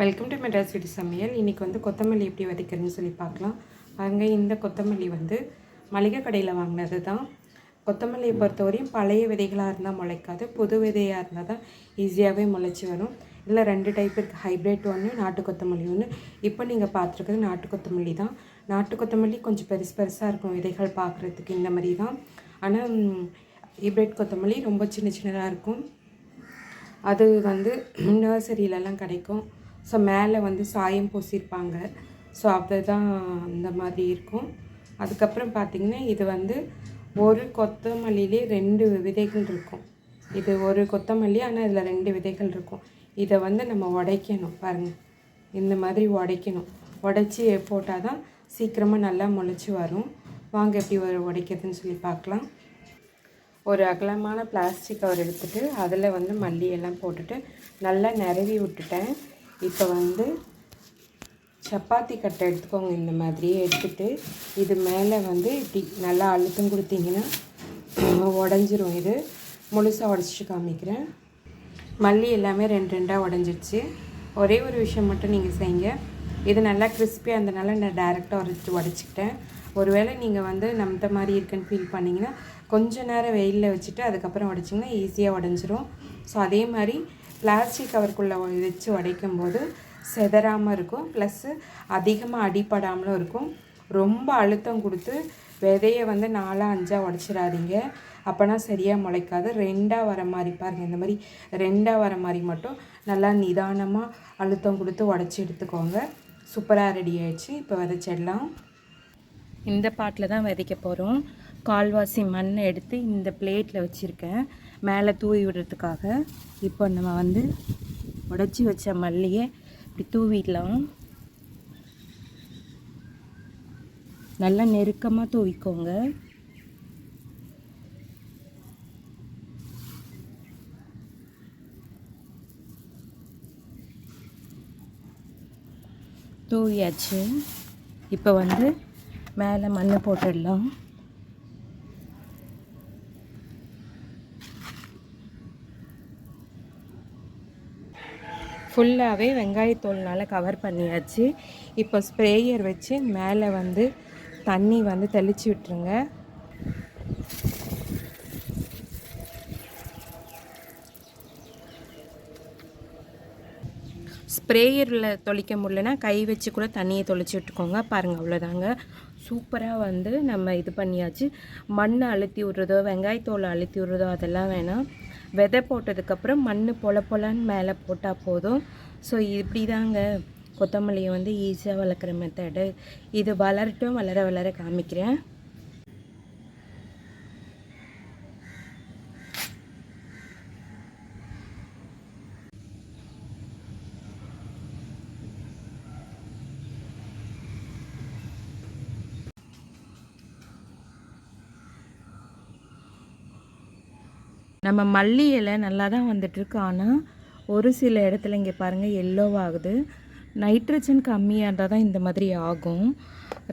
Welcome to Madras வீட்டு சமையல். இன்றைக்கி வந்து கொத்தமல்லி எப்படி வதக்கிறதுன்னு சொல்லி பார்க்கலாம். அங்கே இந்த கொத்தமல்லி வந்து மளிகை கடையில் வாங்கினது தான் கொத்தமல்லியை பொறுத்தவரையும் பழைய விதைகளாக இருந்தால் முளைக்காது. புது விதையாக இருந்தால் தான் ஈஸியாகவே முளைச்சி வரும். இல்லை ரெண்டு டைப் இருக்குது ஹைப்ரிட் ஒன்று நாட்டு கொத்தமல்லி ஒன்று இப்போ நீங்கள் பார்த்துருக்குறது நாட்டு கொத்தமல்லி தான். நாட்டு கொத்தமல்லி கொஞ்சம் பெருசு பெருசாக இருக்கும் விதைகள் பார்க்குறதுக்கு இந்த மாதிரி தான். ஆனால் ஹைப்ரிட் கொத்தமல்லி ரொம்ப சின்ன சின்னதாக இருக்கும். அது வந்து நர்சரியிலலாம் கிடைக்கும். ஸோ மேலே வந்து சாயம் பூசியிருப்பாங்க ஸோ அதுதான் அந்த மாதிரி இருக்கும். அதுக்கப்புறம் பார்த்திங்கன்னா இது வந்து ஒரு கொத்தமல்லியிலே ரெண்டு விதைகள் இருக்கும். இது ஒரு கொத்தமல்லி ஆனால் இதில் ரெண்டு விதைகள் இருக்கும். இதை வந்து நம்ம உடைக்கணும் பாருங்கள் இந்த மாதிரி உடைக்கணும். உடைச்சி போட்டால் தான் சீக்கிரமாக நல்லா முளைச்சி வரும். வாங்க எப்படி ஒரு உடைக்கிறதுன்னு சொல்லி பார்க்கலாம் ஒரு அகலமான பிளாஸ்டிக் கவர் எடுத்துகிட்டு அதில் வந்து மல்லியெல்லாம் போட்டுட்டு நல்லா நிரவி விட்டுட்டேன். இப்போ வந்து சப்பாத்தி கட்டை எடுத்துக்கோங்க. இந்த மாதிரியே எடுத்துகிட்டு இது மேலே வந்து இப்படி நல்லா அழுத்தம் கொடுத்தீங்கன்னா உடஞ்சிரும். இது முழுசாக உடச்சிட்டு காமிக்கிறேன். மல்லி எல்லாமே ரெண்டு ரெண்டாக உடஞ்சிடுச்சு ஒரே ஒரு விஷயம் மட்டும் நீங்கள் செய்யுங்க. இது நல்லா கிறிஸ்பியாக இருந்தனால நான் டேரெக்டாக உடச்சி உடச்சிக்கிட்டேன். ஒருவேளை நீங்கள் வந்து நம்ம மாதிரி இருக்குன்னு ஃபீல் பண்ணிங்கன்னா கொஞ்ச நேரம் வெயிலில் வச்சுட்டு அதுக்கப்புறம் உடைச்சிங்கன்னா ஈஸியாக உடஞ்சிரும். ஸோ அதே மாதிரி பிளாஸ்டிக் கவருக்குள்ளே வச்சு உடைக்கும் போது செதறாமல் இருக்கும். ப்ளஸ்ஸு அதிகமாக அடிப்படாமலும் இருக்கும். ரொம்ப அழுத்தம் கொடுத்து விதையை வந்து நாலாக அஞ்சாக உடச்சிடாதீங்க. அப்போனா சரியாக முளைக்காது. ரெண்டாக வர மாதிரி பாருங்கள் இந்த மாதிரி ரெண்டாக வர மாதிரி மட்டும் நல்லா நிதானமாக அழுத்தம் கொடுத்து உடச்சி எடுத்துக்கோங்க. சூப்பராக ரெடி ஆயிடுச்சு. இப்போ விதைச்சிடலாம். இந்த பாட்டில் தான் விதைக்க போகிறோம் கால்வாசி மண் எடுத்து இந்த பிளேட்டில் வச்சுருக்கேன். மேலே தூவி விடுறதுக்காக இப்போ நம்ம வந்து உடச்சி வச்ச மல்லியை இப்படி தூவிடலாம். நல்லா நெருக்கமாக தூவிக்கோங்க. தூவியாச்சு. இப்போ வந்து மேலே மண் போட்டுடலாம். ஃபுல்லாகவே வெங்காயத்தோல்னால் கவர் பண்ணியாச்சு. இப்போ ஸ்ப்ரேயர் வச்சு மேலே வந்து தண்ணி வந்து தெளித்து விட்டுருங்க. ஸ்ப்ரேயரில் தொளிக்க முடியலன்னா கை வச்சு கூட தண்ணியை தொளிச்சு விட்டுக்கோங்க. பாருங்கள் அவ்வளோதாங்க சூப்பராக வந்து நம்ம இது பண்ணியாச்சு. மண் அழுத்தி விட்றதோ வெங்காயத்தோலை அழுத்தி விட்றதோ அதெல்லாம் வேணாம். விதை போட்டதுக்கப்புறம் மண் பொல பொலன்னு மேலே போட்டால் போதும். ஸோ இப்படி தாங்க கொத்தமல்லியை வந்து ஈஸியாக வளர்க்குற மெத்தடு இது வளரட்டும் வளர வளர காமிக்கிறேன். நம்ம மல்லி இலை நல்லா தான் வந்துட்டுருக்கு. ஆனால் ஒரு சில இடத்துல இங்கே பாருங்கள் எல்லோவாகுது நைட்ரஜன் கம்மியாக இருந்தால் தான் இந்த மாதிரி ஆகும்.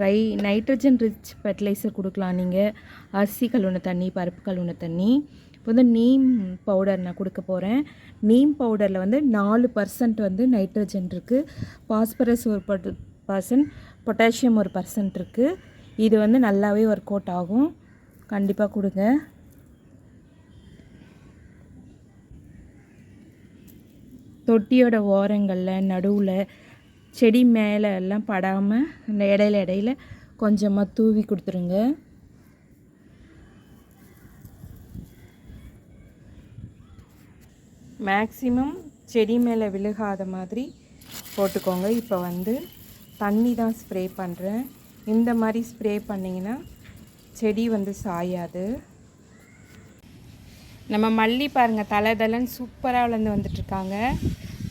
ரை நைட்ரஜன் ரிச் ஃபெர்டிலைசர் கொடுக்கலாம் நீங்கள் அரிசி கழுவுன தண்ணி பருப்பு கழுவுன தண்ணி. இப்போ வந்து நீம் பவுடர் நான் கொடுக்க போகிறேன் நீம் பவுடரில் வந்து நாலு பர்சன்ட் வந்து நைட்ரஜன் இருக்குது பாஸ்பரஸ் ஒரு பர்சன்ட் பொட்டாசியம் ஒரு பர்சன்ட் இருக்குது இது வந்து நல்லாவே ஒர்க் அவுட் ஆகும். கண்டிப்பாக கொடுங்க. தொட்டியோட ஓரங்களில் நடுவில் செடி மேலே எல்லாம் படாமல் இந்த இடையில இடையில கொஞ்சமாக தூவி கொடுத்துருங்க. மேக்ஸிமம் செடி மேலே விழுகாத மாதிரி போட்டுக்கோங்க. இப்போ வந்து தண்ணி தான் ஸ்ப்ரே பண்ணுறேன் இந்த மாதிரி ஸ்ப்ரே பண்ணிங்கன்னா செடி வந்து சாயாது. நம்ம மல்லி பாருங்கள் தலை தலைன்னு சூப்பராக வளர்ந்து வந்துட்டுருக்காங்க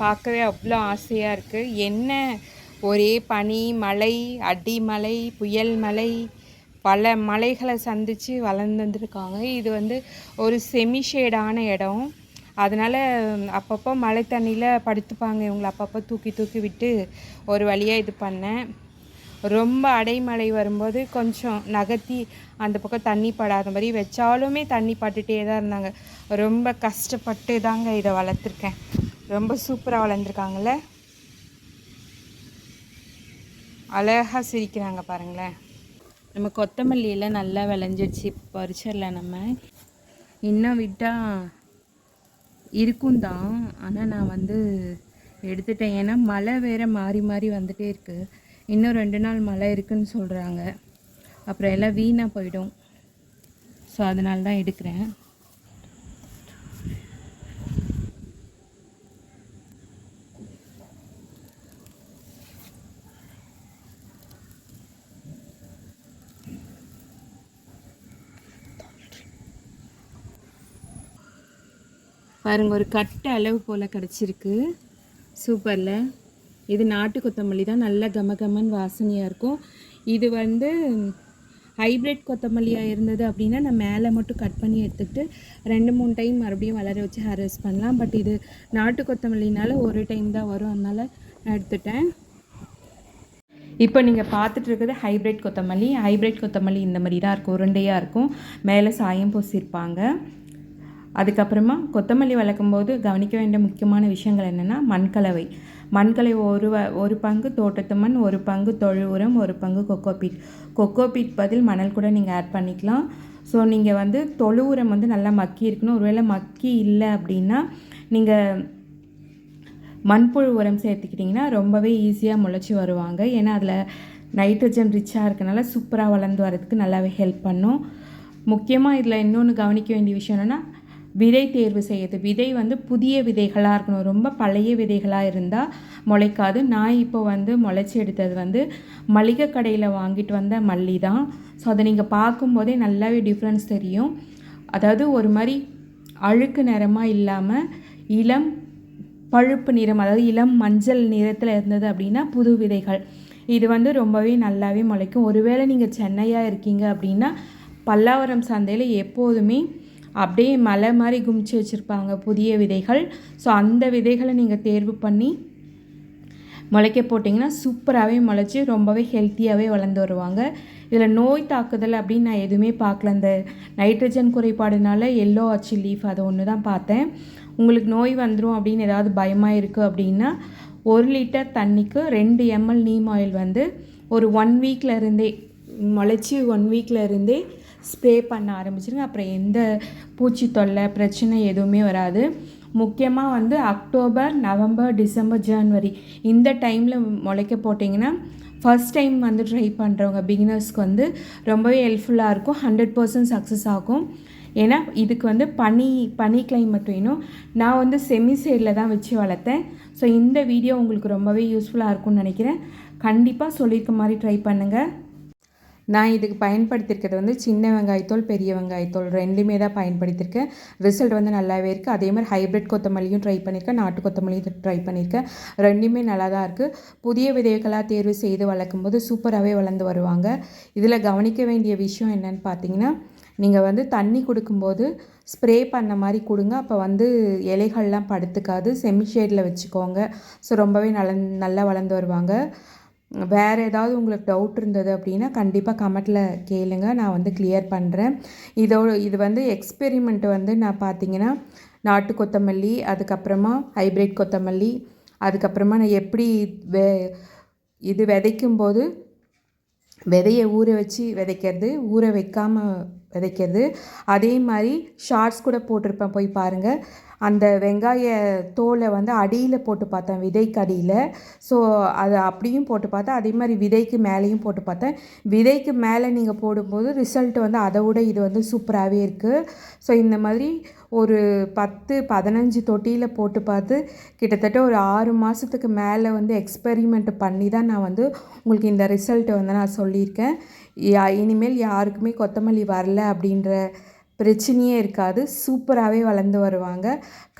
பார்க்கவே அவ்வளோ ஆசையாக இருக்குது என்ன ஒரே பனி மலை அடி மலை புயல் மலை பல மலைகளை சந்தித்து வளர்ந்து வந்திருக்காங்க. இது வந்து ஒரு செமி ஷேடான இடம். அதனால் அப்பப்போ மழை தண்ணியில் படுத்துப்பாங்க. இவங்களை அப்பப்போ தூக்கி தூக்கி விட்டு ஒரு வழியாக இது பண்ணேன். ரொம்ப அடைமழை வரும்போது கொஞ்சம் நகர்த்தி அந்த பக்கம் தண்ணி படாத மாதிரி வச்சாலுமே தண்ணி பட்டுகிட்டே தான் இருந்தாங்க. ரொம்ப கஷ்டப்பட்டு தாங்க இதை வளர்த்துருக்கேன். ரொம்ப சூப்பராக வளர்ந்துருக்காங்கல்ல? அழகாக சிரிக்கிறாங்க பாருங்களேன். நம்ம கொத்தமல்லியெல்லாம் நல்லா விளைஞ்சிடுச்சு பறிச்சிடலாம் நம்ம. இன்னும் விட்டால் இருக்கும் தான். ஆனால் நான் வந்து எடுத்துட்டேன். ஏன்னா மழை வேறு மாறி மாறி வந்துகிட்டே இருக்குது இன்னும் ரெண்டு நாள் மழை இருக்குன்னு சொல்கிறாங்க அப்புறம் எல்லாம் வீணாக போயிடும். ஸோ அதனால தான் எடுக்கிறேன். பாருங்கள் ஒரு கட்டு அளவு போல் கிடச்சிருக்கு. சூப்பரில். இது நாட்டு கொத்தமல்லி தான். நல்ல கமகமன் வாசனையாக இருக்கும். இது வந்து ஹைப்ரிட் கொத்தமல்லியாக இருந்தது அப்படின்னா நான் மேலே மட்டும் கட் பண்ணி எடுத்துக்கிட்டு ரெண்டு மூணு டைம் மறுபடியும் வளர வச்சு ஹார்வெஸ்ட் பண்ணலாம். பட் இது நாட்டு கொத்தமல்லினால ஒரு டைம் தான் வரும். அதனால் நான் எடுத்துட்டேன். இப்போ நீங்கள் பார்த்துட்டு இருக்கிறது ஹைப்ரிட் கொத்தமல்லி. ஹைப்ரிட் கொத்தமல்லி இந்த மாதிரி தான் இருக்கும். உருண்டையாக இருக்கும். மேலே சாயம் பூசியிருப்பாங்க அதுக்கப்புறமா கொத்தமல்லி வளர்க்கும் போது கவனிக்க வேண்டிய முக்கியமான விஷயங்கள் என்னென்னா மண்கலவை. மண்கலவை ஒரு வ ஒரு பங்கு தோட்டத்து மண் ஒரு பங்கு தொழு உரம் ஒரு பங்கு கொக்கோபீட் கொக்கோபீட் பதில் மணல் கூட நீங்கள் ஆட் பண்ணிக்கலாம். ஸோ நீங்கள் வந்து தொழு உரம் வந்து நல்லா மக்கி இருக்கணும். ஒருவேளை மக்கி இல்லை அப்படின்னா நீங்கள் மண்புழு உரம் சேர்த்துக்கிட்டிங்கன்னா ரொம்பவே ஈஸியாக முளைச்சி வருவாங்க. ஏன்னா அதில் நைட்ரஜன் ரிச்சாக இருக்கனால சூப்பராக வளர்ந்து வரதுக்கு நல்லாவே ஹெல்ப் பண்ணும். முக்கியமாக இதில் இன்னொன்று கவனிக்க வேண்டிய விஷயம் என்னென்னா விதை தேர்வு செய்யுது விதை வந்து புதிய விதைகளாக இருக்கணும். ரொம்ப பழைய விதைகளாக இருந்தால் முளைக்காது. நான் இப்போ வந்து முளைச்சி எடுத்தது வந்து மளிகை கடையில் வாங்கிட்டு வந்த மல்லி தான். ஸோ அதை நீங்கள் பார்க்கும்போதே நல்லாவே டிஃப்ரென்ஸ் தெரியும். அதாவது ஒரு மாதிரி அழுக்கு நிறமாக இல்லாமல் இளம் பழுப்பு நிறம் அதாவது இளம் மஞ்சள் நிறத்தில் இருந்தது அப்படின்னா புது விதைகள். இது வந்து ரொம்பவே நல்லாவே முளைக்கும். ஒருவேளை நீங்கள் சென்னையாக இருக்கீங்க அப்படின்னா பல்லாவரம் சந்தையில் எப்போதுமே அப்படியே மலை மாதிரி குமிச்சு வச்சுருப்பாங்க புதிய விதைகள். ஸோ அந்த விதைகளை நீங்கள் தேர்வு பண்ணி முளைக்க போட்டிங்கன்னா சூப்பராகவே முளைச்சி ரொம்பவே ஹெல்த்தியாகவே வளர்ந்து வருவாங்க. இதில் நோய் தாக்குதல் அப்படின்னு நான் எதுவுமே பார்க்கல. அந்த நைட்ரஜன் குறைபாடுனால எல்லோ ஆச்சு லீஃப் அதை ஒன்று தான் பார்த்தேன். உங்களுக்கு நோய் வந்துடும் அப்படின்னு ஏதாவது பயமாக இருக்குது அப்படின்னா ஒரு லிட்டர் தண்ணிக்கு ரெண்டு எம்எல் நீம் ஆயில் வந்து ஒரு ஒன் வீக்கில் இருந்தே முளைச்சி ஒன் வீக்கில் இருந்தே ஸ்ப்ரே பண்ண ஆரம்பிச்சிருங்க. அப்புறம் எந்த பூச்சி தொல்லை பிரச்சனை எதுவுமே வராது. முக்கியமாக வந்து அக்டோபர் நவம்பர் டிசம்பர் ஜனவரி இந்த டைமில் முளைக்க போட்டிங்கன்னா ஃபஸ்ட் டைம் வந்து ட்ரை பண்ணுறவங்க பிகினர்ஸ்க்கு வந்து ரொம்பவே ஹெல்ப்ஃபுல்லாக இருக்கும். ஹண்ட்ரட் பர்சன்ட் சக்ஸஸ் ஆகும். ஏன்னா இதுக்கு வந்து பனி பனி கிளைமேட் வேணும். நான் வந்து செமி சைடில் தான் வச்சு வளர்த்தேன். ஸோ இந்த வீடியோ உங்களுக்கு ரொம்பவே யூஸ்ஃபுல்லாக இருக்கும்னு நினைக்கிறேன். கண்டிப்பாக சொல்லியிருக்க மாதிரி ட்ரை பண்ணுங்கள் நான் இதுக்கு பயன்படுத்தியிருக்கிறது வந்து சின்ன வெங்காயத்தோல் பெரிய வெங்காயத்தோல் ரெண்டுமே தான் பயன்படுத்தியிருக்கேன். ரிசல்ட் வந்து நல்லாவே இருக்குது அதே மாதிரி ஹைப்ரிட் கொத்தமல்லியும் ட்ரை பண்ணியிருக்கேன். நாட்டு கொத்தமல்லியும் ட்ரை பண்ணியிருக்கேன். ரெண்டுமே நல்லா தான் இருக்குது புதிய விதைகளாக தேர்வு செய்து வளர்க்கும் போது சூப்பராகவே வளர்ந்து வருவாங்க. இதில் கவனிக்க வேண்டிய விஷயம் என்னென்னு பார்த்தீங்கன்னா நீங்கள் வந்து தண்ணி கொடுக்கும்போது ஸ்ப்ரே பண்ண மாதிரி கொடுங்க. அப்போ வந்து இலைகள்லாம் படுத்துக்காது. செமி ஷேடில் வச்சுக்கோங்க. ஸோ ரொம்பவே நல்ல நல்லா வளர்ந்து வருவாங்க. வேறு ஏதாவது உங்களுக்கு டவுட் இருந்தது அப்படின்னா கண்டிப்பாக கமெண்ட்டில் கேளுங்க. நான் வந்து கிளியர் பண்ணுறேன் இதோட இது வந்து எக்ஸ்பெரிமெண்ட் வந்து நான் பார்த்தீங்கன்னா நாட்டு கொத்தமல்லி அதுக்கப்புறமா ஹைப்ரிட் கொத்தமல்லி அதுக்கப்புறமா நான் எப்படி வெ இது விதைக்கும் போது விதையை ஊற வச்சு விதைக்கிறது ஊற வைக்காமல் விதைக்கிறது அதே மாதிரி ஷார்ட்ஸ் கூட போட்டிருப்பேன். போய் பாருங்கள் அந்த வெங்காய தோலை வந்து அடியில் போட்டு பார்த்தேன் விதைக்கு அடியில். ஸோ அது அப்படியும் போட்டு பார்த்தேன் அதே மாதிரி விதைக்கு மேலேயும் போட்டு பார்த்தேன். விதைக்கு மேலே நீங்கள் போடும்போது ரிசல்ட் வந்து அதை விட இது வந்து சூப்பராகவே இருக்குது ஸோ இந்த மாதிரி ஒரு பத்து பதினஞ்சு தொட்டியில் போட்டு பார்த்து கிட்டத்தட்ட ஒரு ஆறு மாதத்துக்கு மேலே வந்து எக்ஸ்பெரிமெண்ட் பண்ணி தான் நான் வந்து உங்களுக்கு இந்த ரிசல்ட்டை வந்து நான் சொல்லியிருக்கேன். யா இனிமேல் யாருக்குமே கொத்தமல்லி வரல அப்படின்ற பிரச்சனையே இருக்காது. சூப்பராகவே வளர்ந்து வருவாங்க.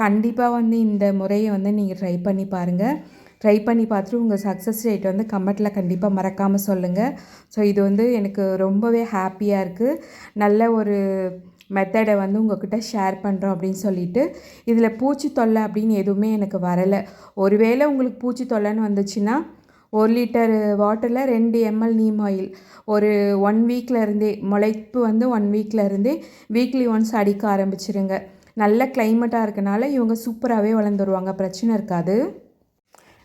கண்டிப்பாக வந்து இந்த முறையை வந்து நீங்கள் ட்ரை பண்ணி பாருங்கள் ட்ரை பண்ணி பார்த்துட்டு உங்கள் சக்ஸஸ் ரேட் வந்து கமெண்ட்டில் கண்டிப்பாக மறக்காமல் சொல்லுங்கள் ஸோ இது வந்து எனக்கு ரொம்பவே ஹாப்பியாக இருக்குது நல்ல ஒரு மெத்தடை வந்து உங்கள்கிட்ட ஷேர் பண்ணுறோம் அப்படின்னு சொல்லிட்டு. இதில் பூச்சி தொல்லை அப்படின்னு எதுவுமே எனக்கு வரலை. ஒருவேளை உங்களுக்கு பூச்சி தொல்லைன்னு வந்துச்சுன்னா ஒரு லிட்டர் வாட்டரில் ரெண்டு எம்எல் நீம் ஆயில் ஒரு ஒன் வீக்கில் இருந்தே முளைப்பு வந்து ஒன் வீக்கில் இருந்தே வீக்லி ஒன்ஸ் அடிக்க ஆரம்பிச்சிருங்க. நல்ல கிளைமேட்டாக இருக்கனால இவங்க சூப்பராகவே வளர்ந்துருவாங்க. பிரச்சனை இருக்காது.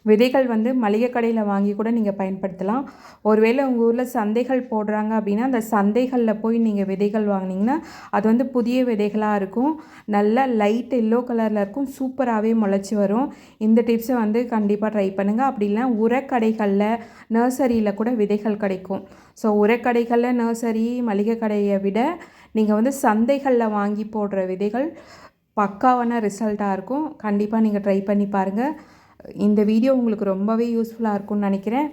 விதைகள் வந்து மளிகை கடையில் வாங்கி கூட நீங்கள் பயன்படுத்தலாம். ஒருவேளை உங்கள் ஊரில் சந்தைகள் போடுறாங்க அப்படின்னா அந்த சந்தைகளில் போய் நீங்கள் விதைகள் வாங்கினீங்கன்னா அது வந்து புதிய விதைகளாக இருக்கும். நல்லா லைட் எல்லோ கலரில் இருக்கும். சூப்பராகவே முளைச்சி வரும். இந்த டிப்ஸை வந்து கண்டிப்பாக ட்ரை பண்ணுங்கள் அப்படி இல்லைனா உரக்கடைகளில் நர்சரியில் கூட விதைகள் கிடைக்கும். ஸோ உரக்கடைகளில் நர்சரி மளிகை கடையை விட நீங்கள் வந்து சந்தைகளில் வாங்கி போடுற விதைகள் பக்காவான ரிசல்ட்டாக இருக்கும். கண்டிப்பாக நீங்கள் ட்ரை பண்ணி பாருங்கள் இந்த வீடியோ உங்களுக்கு ரொம்பவே யூஸ்ஃபுல்லாக இருக்கும்னு நினைக்கிறேன்.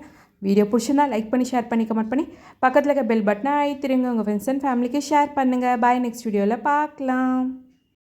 வீடியோ பிடிச்சிருந்தா லைக் பண்ணி ஷேர் பண்ணி கமெண்ட் பண்ணி பக்கத்தில் இருக்க பெல் பட்டனை அழுத்திருங்க உங்கள் ஃப்ரெண்ட்ஸ் அண்ட் ஃபேமிலிக்கு ஷேர் பண்ணுங்கள் பாய் நெக்ஸ்ட் வீடியோவில் பார்க்கலாம்.